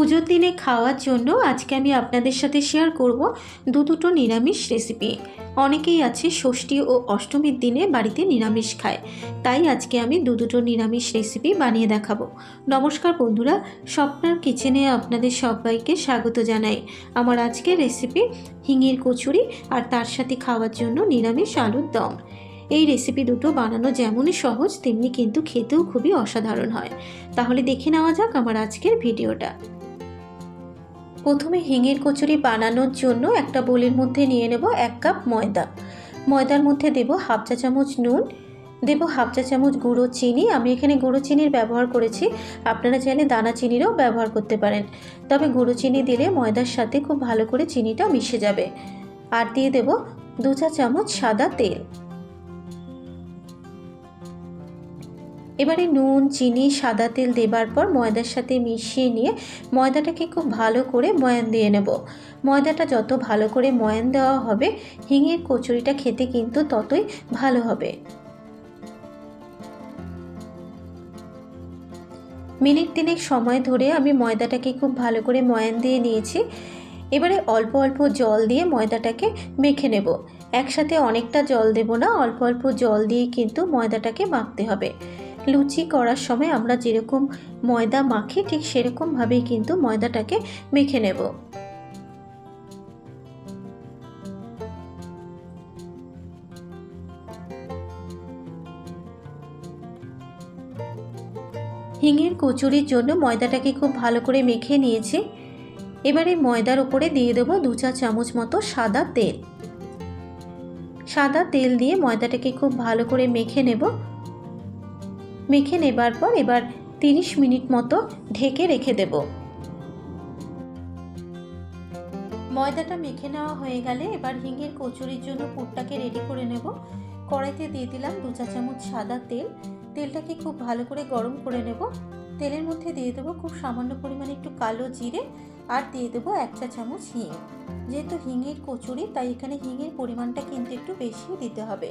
পুজোর দিনে খাওয়ার জন্য আজকে আমি আপনাদের সাথে শেয়ার করব দু দুটো নিরামিষ রেসিপি অনেকেই আছে ষষ্ঠী ও অষ্টমীর দিনে বাড়িতে নিরামিষ খায়। তাই আজকে আমি দু দুটো নিরামিষ রেসিপি বানিয়ে দেখাবো। নমস্কার বন্ধুরা, স্বপ্নার কিচেনে আপনাদের সবাইকে স্বাগত জানাই। আমার আজকের রেসিপি হিঙের কচুরি আর তার সাথে খাওয়ার জন্য নিরামিষ আলুর দম। এই রেসিপি দুটো বানানো যেমনই সহজ, তেমনি কিন্তু খেতেও খুবই অসাধারণ হয়। তাহলে দেখে নেওয়া যাক আমার আজকের ভিডিওটা প্রথমে হিঙের কচুরি বানানোর জন্য একটা বোলের মধ্যে নিয়ে নেব এক কাপ ময়দা। ময়দার মধ্যে দেব হাফ চা চামচ নুন, দেব হাফ চা চামচ গুঁড়ো চিনি। আমি এখানে গুঁড়ো চিনির ব্যবহার করেছি, আপনারা চাইলে দানা চিনিরও ব্যবহার করতে পারেন। তবে গুঁড়ো চিনি দিলে ময়দার সাথে খুব ভালো করে চিনিটা মিশে যাবে। আর দিয়ে দেব দু চা চামচ সাদা তেল। এবারে নুন, চিনি, সাদা তেল দেবার পর ময়দার সাথে মিশিয়ে নিয়ে ময়দাটাকে খুব ভালো করে ময়ান দিয়ে নেব। ময়দাটা যত ভালো করে ময়ান দেওয়া হবে, হিঙের কচুরিটা খেতে কিন্তু ততই ভালো হবে। মিনিট তিনেক সময় ধরে আমি ময়দাটাকে খুব ভালো করে ময়ান দিয়ে নিয়েছি। এবারে অল্প অল্প জল দিয়ে ময়দাটাকে মেখে নেব। একসাথে অনেকটা জল দেব না, অল্প অল্প জল দিয়ে কিন্তু ময়দাটাকে মাখতে হবে। লুচি করার সময় আমরা যেরকম ময়দা মাখি, ঠিক সেরকমভাবেই কিন্তু ময়দাটাকে মেখে নেব। হিঙের কচুরির জন্য ময়দাটাকে খুব ভালো করে মেখে নিয়েছি। এবারে ময়দার উপরে দিয়ে দেবো দু চা চামচ মতো সাদা তেল। সাদা তেল দিয়ে ময়দাটাকে খুব ভালো করে মেখে নেব। মেখে নেবার পর এবার তিরিশ মিনিট মতো ঢেকে রেখে দেব। ময়দাটা মেখে নেওয়া হয়ে গেলে এবার হিঙের কচুরির জন্য পুরটাকে রেডি করে নেব। কড়াইতে দিয়ে দিলাম দু চা চামচ সাদা তেল। তেলটাকে খুব ভালো করে গরম করে নেব। তেলের মধ্যে দিয়ে দেবো খুব সামান্য পরিমাণে একটু কালো জিরে আর দিয়ে দেবো এক চা চামচ হিং। যেহেতু হিঙের কচুরি, তাই এখানে হিঙের পরিমাণটা কিন্তু একটু বেশি দিতে হবে।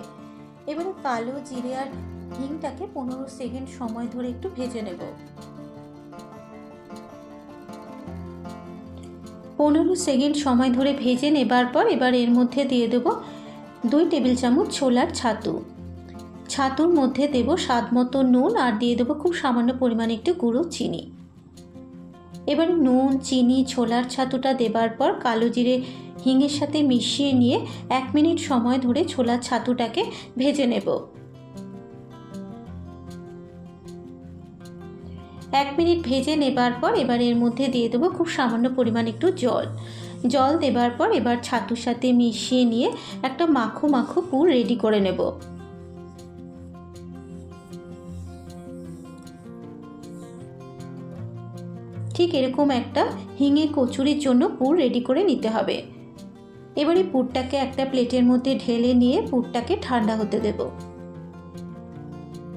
এবারে কালো জিরে আর হিংটাকে পনেরো সেকেন্ড সময় ধরে একটু ভেজে নেব। পনেরো সেকেন্ড সময় ধরে ভেজে নেবার পর এবার এর মধ্যে দিয়ে দেব দুই টেবিল চামচ ছোলার ছাতু। ছাতুর মধ্যে দেব স্বাদ মতো নুন আর দিয়ে দেবো খুব সামান্য পরিমাণে একটু গুঁড়ো চিনি। এবার নুন, চিনি, ছোলার ছাতুটা দেবার পর কালো জিরে হিঙের সাথে মিশিয়ে নিয়ে এক মিনিট সময় ধরে ছোলার ছাতুটাকে ভেজে নেব। এক মিনিট ভেজে নেবার পর এবার এর মধ্যে দিয়ে দেবো খুব সামান্য পরিমাণ একটু জল। জল দেবার পর এবার ছাতুর সাথে মিশিয়ে নিয়ে একটা মাখো মাখো পুর রেডি করে নেব। ঠিক এরকম একটা হিঙে কচুরির জন্য পুর রেডি করে নিতে হবে। এবারে পুরটাকে একটা প্লেটের মধ্যে ঢেলে নিয়ে পুরটাকে ঠান্ডা হতে দেব।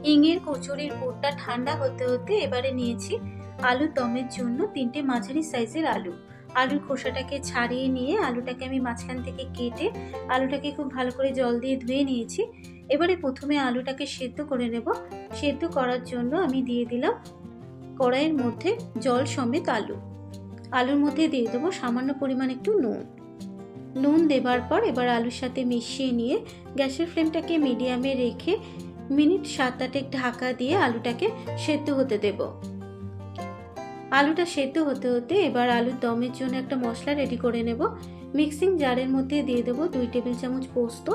হিঙের কচুরির পুরটা ঠান্ডা হতে হতে এবারে নিয়েছি আলু দমের জন্য তিনটে মাঝারি সাইজের আলু। আলুর খোসাটাকে ছাড়িয়ে নিয়ে আলুটাকে আমি মাঝখান থেকে কেটে আলুটাকে খুব ভালো করে জল দিয়ে ধুয়ে নিয়েছি। এবারে প্রথমে আলুটাকে সেদ্ধ করে নেব। সেদ্ধ করার জন্য আমি দিয়ে দিলাম কড়াইয়ের মধ্যে জল সমেত আলু। আলুর মধ্যে দিয়ে দেবো সামান্য পরিমাণ একটু নুন। নুন দেবার পর এবার আলুর সাথে মিশিয়ে নিয়ে গ্যাসের ফ্লেমটাকে মিডিয়ামে রেখে মিনিট সাত আটেক ঢাকা দিয়ে আলুটাকে সেদ্ধ হতে দেব। আলুটা সেদ্ধ হতে হতে এবার আলুর দমের জন্য একটা মশলা রেডি করে নেব। মিক্সিং জারের মধ্যে দিয়ে দেবো দুই টেবিল চামচ পোস্ত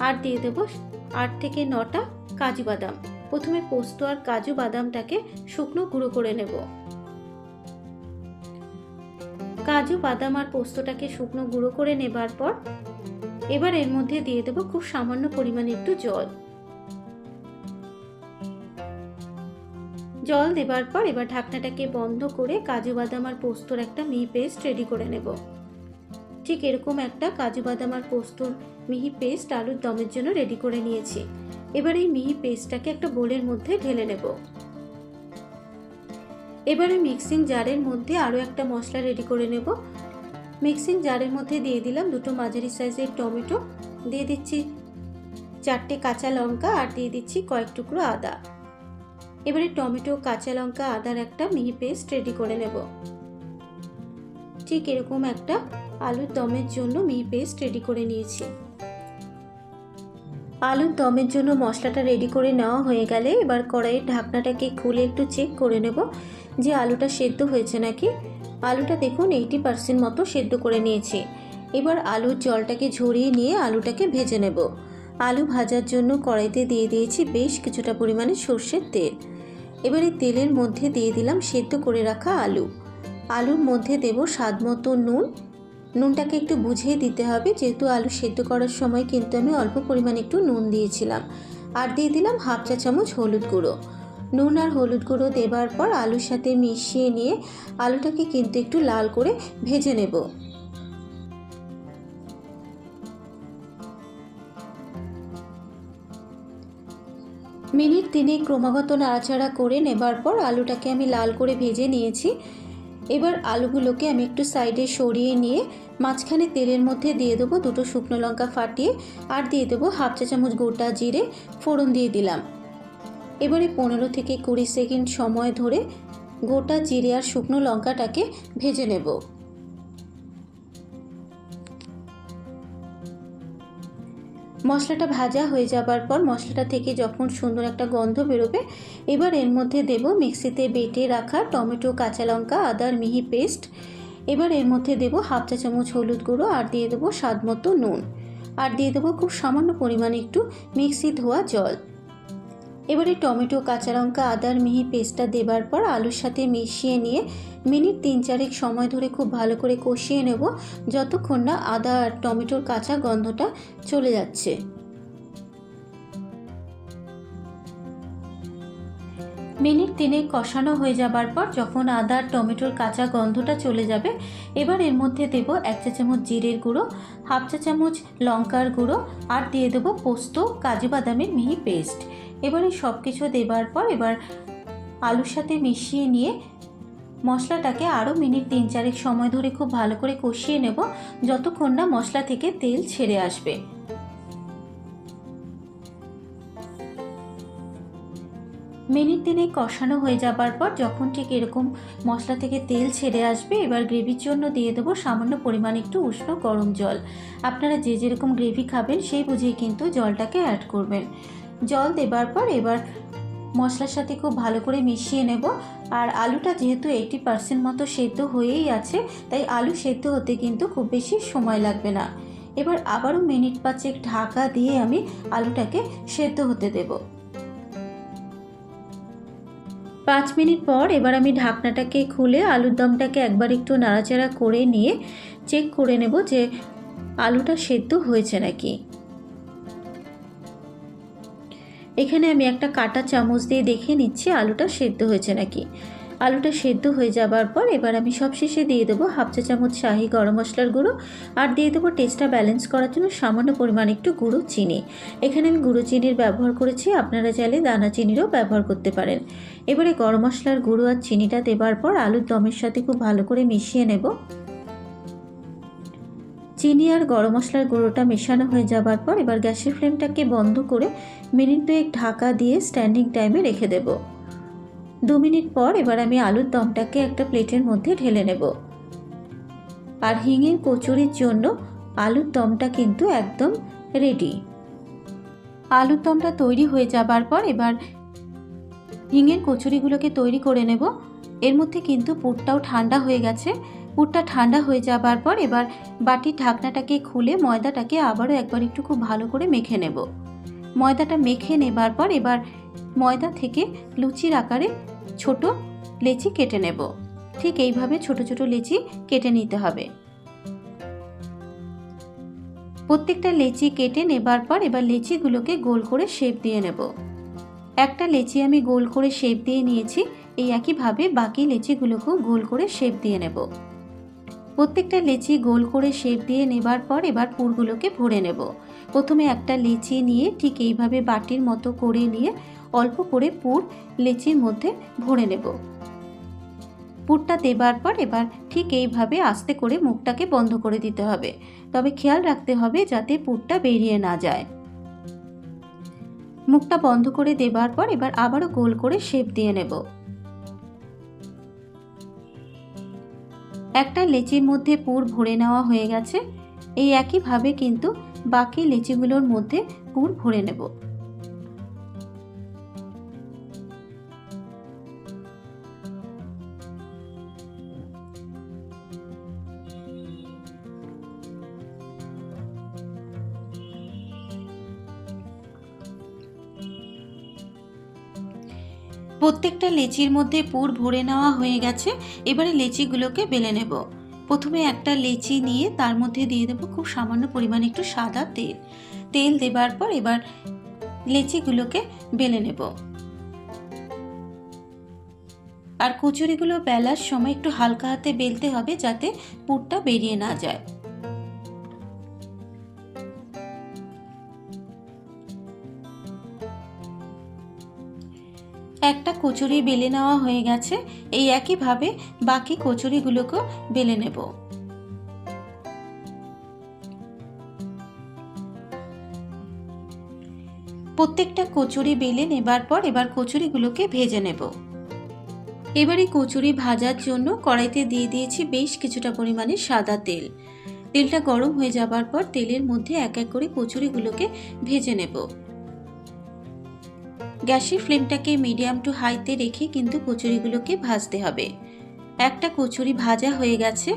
আর দিয়ে দেবো আট থেকে নটা কাজু বাদাম। প্রথমে পোস্ত আর কাজু বাদামটাকে শুকনো গুঁড়ো করে নেব। কাজু, বাদাম আর পোস্তটাকে শুকনো গুঁড়ো করে নেবার পর এবার এর মধ্যে দিয়ে দেবো খুব সামান্য পরিমাণে একটু জল। জল দেবার পর এবার ঢাকনাটাকে বন্ধ করে কাজু, বাদাম আর পোস্তর একটা মিহি পেস্ট রেডি করে নেব। ঠিক এরকম একটা কাজু, বাদাম আর পোস্তর মিহি পেস্ট আলুর দমের জন্য রেডি করে নিয়েছি। এবার এই মিহি পেস্টটাকে একটা বোলের মধ্যে ঢেলে নেব। এবারে মিক্সিং জারের মধ্যে আরও একটা মশলা রেডি করে নেব। মিক্সিং জারের মধ্যে দিয়ে দিলাম দুটো মাঝারি সাইজের টমেটো। দিয়ে দিচ্ছি চারটে কাঁচা লঙ্কা আর দিয়ে দিচ্ছি কয়েক টুকরো আদা। এবারে টমেটো, কাঁচা লঙ্কা, আদার একটা মিহি পেস্ট রেডি করে নেব। ঠিক এরকম একটা আলুর দমের জন্য মিহি পেস্ট রেডি করে নিয়েছি। আলুর দমের জন্য মশলাটা রেডি করে নেওয়া হয়ে গেলে এবার কড়াইয়ের ঢাকনাটাকে খুলে একটু চেক করে নেব যে আলুটা সেদ্ধ হয়েছে নাকি। আলুটা দেখুন এইটি পার্সেন্ট মতো সেদ্ধ করে নিয়েছি। এবার আলুর জলটাকে ঝরিয়ে নিয়ে আলুটাকে ভেজে নেব। আলু ভাজার জন্য কড়াইতে দিয়ে দিয়েছি বেশ কিছুটা পরিমাণে সর্ষের তেল। এবার এই তেলের মধ্যে দিয়ে দিলাম সেদ্ধ করে রাখা আলু। আলুর মধ্যে দেব স্বাদ মতো নুন নুনটাকে একটু বুঝিয়ে দিতে হবে। যেহেতু আলু সেদ্ধ করার সময় কিন্তু আমি অল্প পরিমাণে একটু নুন দিয়েছিলাম। আর দিয়ে দিলাম হাফ চা চামচ হলুদ গুঁড়ো। নুন আর হলুদ গুঁড়ো দেবার পর আলুর সাথে মিশিয়ে নিয়ে আলুটাকে কিন্তু একটু লাল করে ভেজে নেব। মিনিট তিনে ক্রমাগত নাড়াচাড়া করে নেবার পর আলুটাকে আমি লাল করে ভেজে নিয়েছি। এবার আলুগুলোকে আমি একটু সাইডে সরিয়ে নিয়ে মাঝখানে তেলের মধ্যে দিয়ে দেবো দুটো শুকনো লঙ্কা ফাটিয়ে আর দিয়ে দেবো হাফ চা চামচ গোটা জিরে ফোড়ন দিয়ে দিলাম। এবারে পনেরো থেকে কুড়ি সেকেন্ড সময় ধরে গোটা জিরে আর শুকনো লঙ্কাটাকে ভেজে নেব। মশলাটা ভাজা হয়ে যাবার পর মশলাটা থেকে যখন সুন্দর একটা গন্ধ বেরোবে, এবার এর মধ্যে দেব মিক্সিতে বেটে রাখা টমেটো, কাঁচা লঙ্কা আদার মিহি পেস্ট। এবার এর মধ্যে দেব হাফ চা চামচ হলুদ গুঁড়ো আর দিয়ে দেবো স্বাদ মতো নুন। আর দিয়ে দেবো খুব সামান্য পরিমাণে একটু মিক্সি ধোয়া জল। এবারে টমেটো, কাঁচা লঙ্কা, আদার মিহি পেস্টটা দেবার পর আলুর সাথে মিশিয়ে নিয়ে মিনিট তিন চারেক সময় ধরে খুব ভালো করে কষিয়ে নেব, যতক্ষণ না আদা আর টমেটোর কাঁচা গন্ধটা চলে যাচ্ছে। মিনিট তিনে কষানো হয়ে যাবার পর যখন আদা আর টমেটোর কাঁচা গন্ধটা চলে যাবে, এবার এর মধ্যে দেব এক চা চামচ জিরের গুঁড়ো, হাফ চা চামচ লঙ্কার গুঁড়ো, আর দিয়ে দেবো পোস্ত, কাজু বাদামের মিহি পেস্ট। এবারে সব কিছু দেবার পর এবার আলুর সাথে মিশিয়ে নিয়ে মশলাটাকে আরও মিনিট তিন চারেক সময় ধরে খুব ভালো করে কষিয়ে নেব, যতক্ষণ না মশলা থেকে তেল ছেড়ে আসবে। মিনিট তিনে কষানো হয়ে যাবার পর যখন ঠিক এরকম মশলা থেকে তেল ছেড়ে আসবে, এবার গ্রেভির জন্য দিয়ে দেবো সামান্য পরিমাণ একটু উষ্ণ গরম জল। আপনারা যে যেরকম গ্রেভি খাবেন, সেই বুঝেই কিন্তু জলটাকে অ্যাড করবেন। জল দেবার পর এবার মশলার সাথে খুব ভালো করে মিশিয়ে নেব। আর আলুটা যেহেতু এইটি পার্সেন্ট মতো সেদ্ধ হয়েই আছে, তাই আলু সেদ্ধ হতে কিন্তু খুব বেশি সময় লাগবে না। এবার আবারও মিনিট পাঁচেক ঢাকা দিয়ে আমি আলুটাকে সেদ্ধ হতে দেব। পাঁচ মিনিট পর এবার আমি ঢাকনাটাকে খুলে আলুর দমটাকে একবার একটু নাড়াচাড়া করে নিয়ে চেক করে নেব যে আলুটা সেদ্ধ হয়েছে নাকি। এখানে আমি একটা কাটা চামচ দিয়ে দেখে নিচ্ছি, আলুটা সেদ্ধ হয়েছে নাকি। আলুটা সেদ্ধ হয়ে যাবার পর এবার আমি সবশেষে দিয়ে দেবো হাফ চা চামচ শাহি গরম মশলার গুঁড়ো আর দিয়ে দেবো টেস্টটা ব্যালেন্স করার জন্য সামান্য পরিমাণ একটু গুঁড়ো চিনি। এখানে আমি গুঁড়ো চিনির ব্যবহার করেছি, আপনারা চাইলে দানা চিনিরও ব্যবহার করতে পারেন। এবারে গরম মশলার গুঁড়ো আর চিনিটা দেবার পর আলুর দমের সাথে খুব ভালো করে মিশিয়ে নেব। চিনি আর গরম মশলার গুঁড়োটা মেশানো হয়ে যাবার পর এবার গ্যাসের ফ্লেমটাকে বন্ধ করে মিনিট দুয়েক ঢাকা দিয়ে স্ট্যান্ডিং টাইমে রেখে দেব। দু মিনিট পর এবার আমি আলুর দমটাকে একটা প্লেটের মধ্যে ঢেলে নেব। আর হিঙের কচুরির জন্য আলুর দমটা কিন্তু একদম রেডি আলুর দমটা তৈরি হয়ে যাবার পর এবার হিঙের কচুরিগুলোকে তৈরি করে নেব। এর মধ্যে কিন্তু পুরটাও ঠান্ডা হয়ে গেছে। পুরটা ঠান্ডা হয়ে যাবার পর এবার বাটির ঢাকনাটাকে খুলে ময়দাটাকে আবারও একবার একটু খুব ভালো করে মেখে নেব। ময়দাটা মেখে নেবার পর এবার ময়দা থেকে লুচির আকারে ছোট লেচি কেটে নেব। ঠিক এইভাবে ছোট ছোট লেচি কেটে নিতে হবে। প্রত্যেকটা লেচি কেটে নেবার পর এবার লেচিগুলোকে গোল করে শেপ দিয়ে নেব। একটা লেচি আমি গোল করে শেপ দিয়ে নিয়েছি, এই একইভাবে বাকি লেচিগুলোকেও গোল করে শেপ দিয়ে নেব। প্রত্যেকটা লেচি গোল করে শেপ দিয়ে নেবার পর এবার পুরগুলোকে ভরে নেব। প্রথমে একটা লেচি নিয়ে ঠিক এইভাবে বাটির মতো করে নিয়ে অল্প করে পুর লেচির মধ্যে ভরে নেব। পুরটা দেবার পর এবার ঠিক এইভাবে আস্তে করে মুখটাকে বন্ধ করে দিতে হবে। তবে খেয়াল রাখতে হবে যাতে পুরটা বেরিয়ে না যায়। মুখটা বন্ধ করে দেবার পর এবার আবারও গোল করে শেপ দিয়ে নেব। একটা লেচির মধ্যে পুর ভরে নেওয়া হয়ে গেছে। এই একইভাবে কিন্তু বাকি লেচিগুলোর মধ্যে পুর ভরে নেব। প্রত্যেকটা লেচির মধ্যে পুর ভরে নেওয়া হয়ে গেছে, এবারে লেচিগুলোকে বেলে নেব। প্রথমে একটা লেচি নিয়ে তার মধ্যে দিয়ে দেবো খুব সামান্য পরিমাণে একটু সাদা তেল। তেল দেবার পর এবার লেচিগুলোকে বেলে নেব। আর কচুরিগুলো বেলার সময় একটু হালকা হাতে বেলতে হবে যাতে পুরটা বেরিয়ে না যায়। একটা কচুরি বেলে নেওয়া হয়ে গেছে, এই একইভাবে বাকি কচুরিগুলোকেও বেলে নেব। প্রত্যেকটা কচুরি বেলে নেবার পর এবার কচুরিগুলোকে ভেজে নেব। এবারে কচুরি ভাজার জন্য কড়াইতে দিয়ে দিয়েছি বেশ কিছুটা পরিমাণে সাদা তেল। তেলটা গরম হয়ে যাবার পর তেলের মধ্যে এক এক করে কচুরিগুলোকে ভেজে নেব। গ্যাসের ফ্লেমটাকে মিডিয়াম টু হাইতে রেখে কিন্তু কচুরিগুলোকে ভাজতে হবে। একটা কচুরি ভাজা হয়ে গেছে।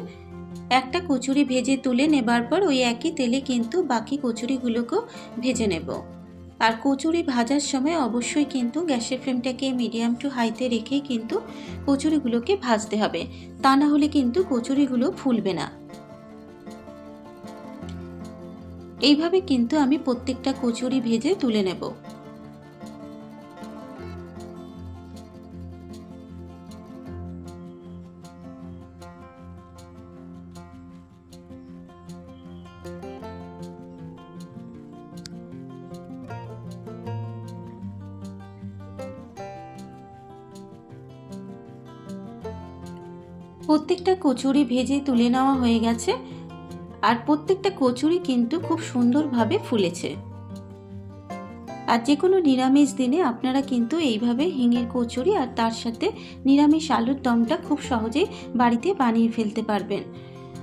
একটা কচুরি ভেজে তুলে নেবার পর ওই একই তেলে কিন্তু বাকি কচুরিগুলোকেও ভেজে নেব। আর কচুরি ভাজার সময় অবশ্যই কিন্তু গ্যাসের ফ্লেমটাকে মিডিয়াম টু হাইতে রেখেই কিন্তু কচুরিগুলোকে ভাজতে হবে। তা না হলে কিন্তু কচুরিগুলো ফুলবে না। এইভাবে কিন্তু আমি প্রত্যেকটা কচুরি ভেজে তুলে নেব। প্রত্যেকটা কচুরি ভেজে তুলে নেওয়া হয়ে গেছে। আর প্রত্যেকটা কচুরি কিন্তু খুব সুন্দরভাবে ফুলেছে। আর যে কোনো নিরামিষ দিনে আপনারা কিন্তু এইভাবে হিঙের কচুরি আর তার সাথে নিরামিষ আলুর দমটা খুব সহজেই বাড়িতে বানিয়ে ফেলতে পারবেন।